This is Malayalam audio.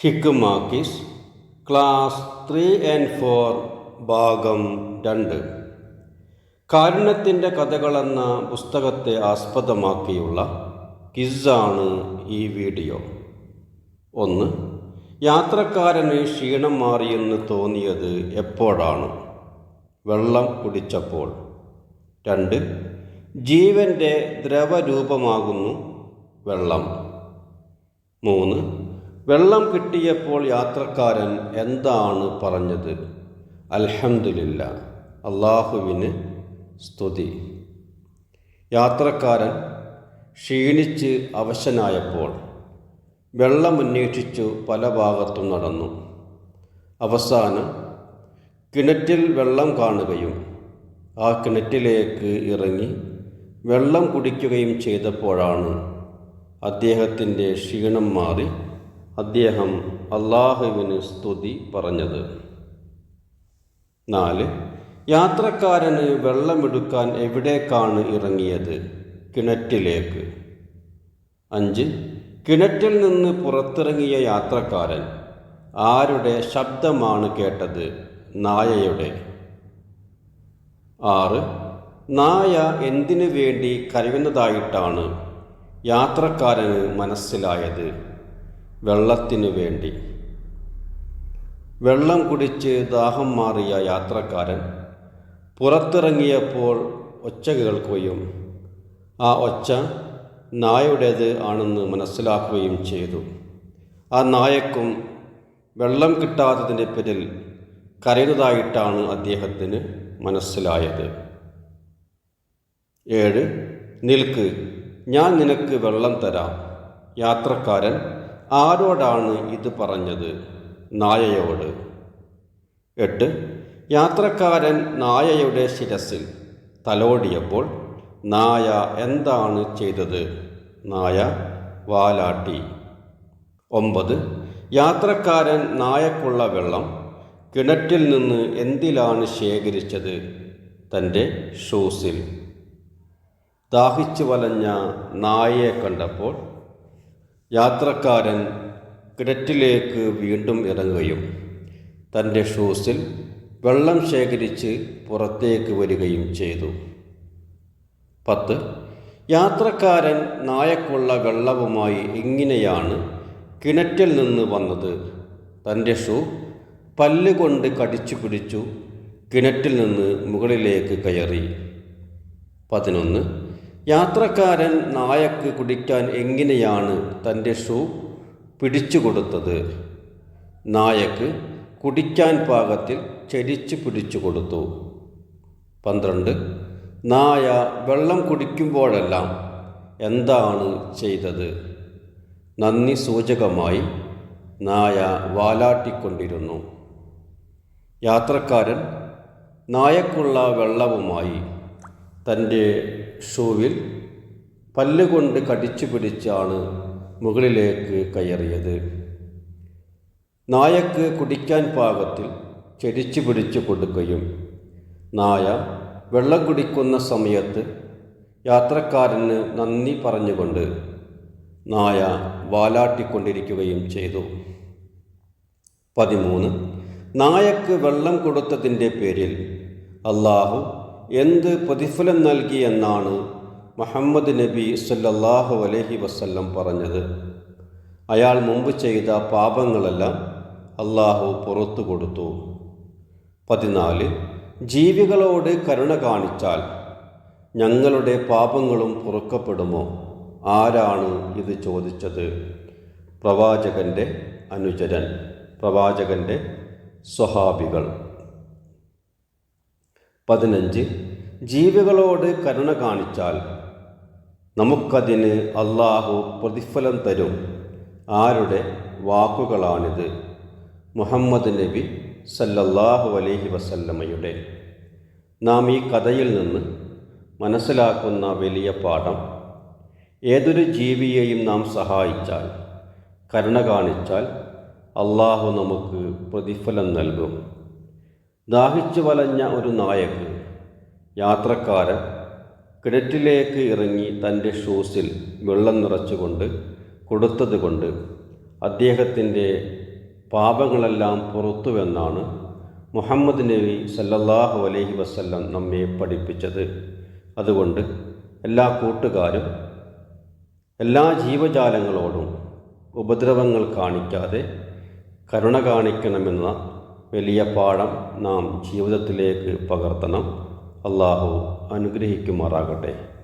ഹിക്കുമാക്കിസ് ക്ലാസ് ത്രീ ആൻഡ് ഫോർ ഭാഗം രണ്ട്. കാരുണ്യത്തിന്റെ കഥകളെന്ന പുസ്തകത്തെ ആസ്പദമാക്കിയുള്ള കിസ്സാണ് ഈ വീഡിയോ. ഒന്ന് യാത്രക്കാരന് ക്ഷീണം മാറിയെന്ന് തോന്നിയത് എപ്പോഴാണ്? വെള്ളം കുടിച്ചപ്പോൾ. രണ്ട് ജീവന്റെ ദ്രവരൂപമാകുന്നു വെള്ളം. മൂന്ന് വെള്ളം കിട്ടിയപ്പോൾ യാത്രക്കാരൻ എന്താണ് പറഞ്ഞത്? അൽഹമില്ല അള്ളാഹുവിന് സ്തുതി. യാത്രക്കാരൻ ക്ഷീണിച്ച് അവശനായപ്പോൾ വെള്ളമന്വേഷിച്ചു പല ഭാഗത്തും നടന്നു. അവസാനം കിണറ്റിൽ വെള്ളം കാണുകയും ആ കിണറ്റിലേക്ക് ഇറങ്ങി വെള്ളം കുടിക്കുകയും ചെയ്തപ്പോഴാണ് അദ്ദേഹത്തിന്റെ ക്ഷീണം മാറി അദ്ദേഹം അള്ളാഹുവിന് സ്തുതി പറഞ്ഞത്. നാല് യാത്രക്കാരന് വെള്ളമെടുക്കാൻ എവിടേക്കാണ് ഇറങ്ങിയത്? കിണറ്റിലേക്ക്. അഞ്ച് കിണറ്റിൽ നിന്ന് പുറത്തിറങ്ങിയ യാത്രക്കാരൻ ആരുടെ ശബ്ദമാണ് കേട്ടത്? നായയുടെ. ആറ് നായ എന്തിനു വേണ്ടി കരയുന്നതായിട്ടാണ് യാത്രക്കാരന് മനസ്സിലായത്? വെള്ളത്തിനു വേണ്ടി. വെള്ളം കുടിച്ച് ദാഹം മാറിയ യാത്രക്കാരൻ പുറത്തിറങ്ങിയപ്പോൾ ഒച്ച കേൾക്കുകയും ആ ഒച്ച നായയുടേത് ആണെന്ന് മനസ്സിലാക്കുകയും ചെയ്തു. ആ നായക്കും വെള്ളം കിട്ടാത്തതിന്റെ പേരിൽ കരയുന്നതായിട്ടാണ് അദ്ദേഹത്തിന് മനസ്സിലായത്. ഏഴ് നിൽക്ക്. ഞാൻ നിനക്ക് വെള്ളം തരാം. യാത്രക്കാരൻ ആരോടാണ് ഇത് പറഞ്ഞത്? നായയോട്. എട്ട്. യാത്രക്കാരൻ നായയുടെ ശിരസിൽ തലോടിയപ്പോൾ നായ എന്താണ് ചെയ്തത്? നായ വാലാട്ടി. ഒമ്പത്. യാത്രക്കാരൻ നായക്കുള്ള വെള്ളം കിണറ്റിൽ നിന്ന് എന്തിലാണ് ശേഖരിച്ചത്? തന്റെ ഷൂസിൽ. ദാഹിച്ചു വലഞ്ഞ നായയെ കണ്ടപ്പോൾ യാത്രക്കാരൻ കിണറ്റിലേക്ക് വീണ്ടും ഇറങ്ങുകയും തന്റെ ഷൂസിൽ വെള്ളം ശേഖരിച്ച് പുറത്തേക്ക് വരികയും ചെയ്തു. പത്ത്. യാത്രക്കാരൻ നായക്കുള്ള വെള്ളവുമായി ഇങ്ങനെയാണ് കിണറ്റിൽ നിന്ന് വന്നത്. തന്റെ ഷൂ പല്ലുകൊണ്ട് കടിച്ചു പിടിച്ചു കിണറ്റിൽ നിന്ന് മുകളിലേക്ക് കയറി. പതിനൊന്ന്. യാത്രക്കാരൻ നായക്ക് കുടിക്കാൻ എങ്ങനെയാണ് തന്റെ ഷൂ പിടിച്ചു കൊടുത്തത്? നായക്ക് കുടിക്കാൻ പാകത്തിൽ ചരിച്ചു പിടിച്ചു കൊടുത്തു. പന്ത്രണ്ട് നായ വെള്ളം കുടിക്കുമ്പോഴെല്ലാം എന്താണ് ചെയ്തത്? നന്ദി സൂചകമായി നായ വാലാട്ടിക്കൊണ്ടിരുന്നു. യാത്രക്കാരൻ നായക്കുള്ള വെള്ളവുമായി തന്റെ ഷൂവിൽ പല്ലുകൊണ്ട് കടിച്ചു പിടിച്ചാണ് മുകളിലേക്ക് കയറിയത്. നായക്ക് കുടിക്കാൻ പാകത്തിൽ ചെരിച്ചു പിടിച്ചു കൊടുക്കുകയും നായ വെള്ളം കുടിക്കുന്ന സമയത്ത് യാത്രക്കാരന് നന്ദി പറഞ്ഞുകൊണ്ട് നായ വാലാട്ടിക്കൊണ്ടിരിക്കുകയും ചെയ്തു. പതിമൂന്ന് നായക്ക് വെള്ളം കൊടുത്തതിന്റെ പേരിൽ അള്ളാഹു എന്ത് പ്രതിഫലം നൽകിയെന്നാണ് മുഹമ്മദ് നബി സല്ലാഹു അലഹി വസ്ല്ലം പറഞ്ഞത്. അയാൾ മുമ്പ് ചെയ്ത പാപങ്ങളെല്ലാം അള്ളാഹു പുറത്തു കൊടുത്തു. പതിനാല് ജീവികളോട് കരുണ കാണിച്ചാൽ ഞങ്ങളുടെ പാപങ്ങളും പുറക്കപ്പെടുമോ? ആരാണ് ഇത് ചോദിച്ചത്? പ്രവാചകന്റെ അനുചരൻ പ്രവാചകന്റെ സ്വഹാബികൾ. പതിനഞ്ച്. ജീവികളോട് കരുണ കാണിച്ചാൽ നമുക്കതിന് അള്ളാഹു പ്രതിഫലം തരും. ആരുടെ? വാക്കുകളാണിത്. മുഹമ്മദ് നബി സല്ലല്ലാഹു അലൈഹി വസല്ലമ്മയുടെ നാം ഈ കഥയിൽ നിന്ന് മനസ്സിലാക്കുന്ന വലിയ പാഠം. ഏതൊരു ജീവിയെയും നാം സഹായിച്ചാൽ കരുണ കാണിച്ചാൽ അള്ളാഹു നമുക്ക് പ്രതിഫലം നൽകും. ദാഹിച്ചു വലഞ്ഞ ഒരു നായകൻ. യാത്രക്കാരൻ കിണറ്റിലേക്ക് ഇറങ്ങി തന്റെ ഷൂസിൽ വെള്ളം നിറച്ചുകൊണ്ട് കൊടുത്തതുകൊണ്ട് അദ്ദേഹത്തിന്റെ പാപങ്ങളെല്ലാം പുറത്തുവെന്നാണ് മുഹമ്മദ് നബി സല്ലല്ലാഹു അലൈഹി വസല്ലം നമ്മെ പഠിപ്പിച്ചത്. അതുകൊണ്ട് എല്ലാ കൂട്ടുകാരും എല്ലാ ജീവജാലങ്ങളോടും ഉപദ്രവങ്ങൾ കാണിക്കാതെ കരുണ കാണിക്കണമെന്ന വലിയ പാഠം നാം ജീവിതത്തിലേക്ക് പകർത്തണം. അള്ളാഹു അനുഗ്രഹിക്കുമാറാകട്ടെ.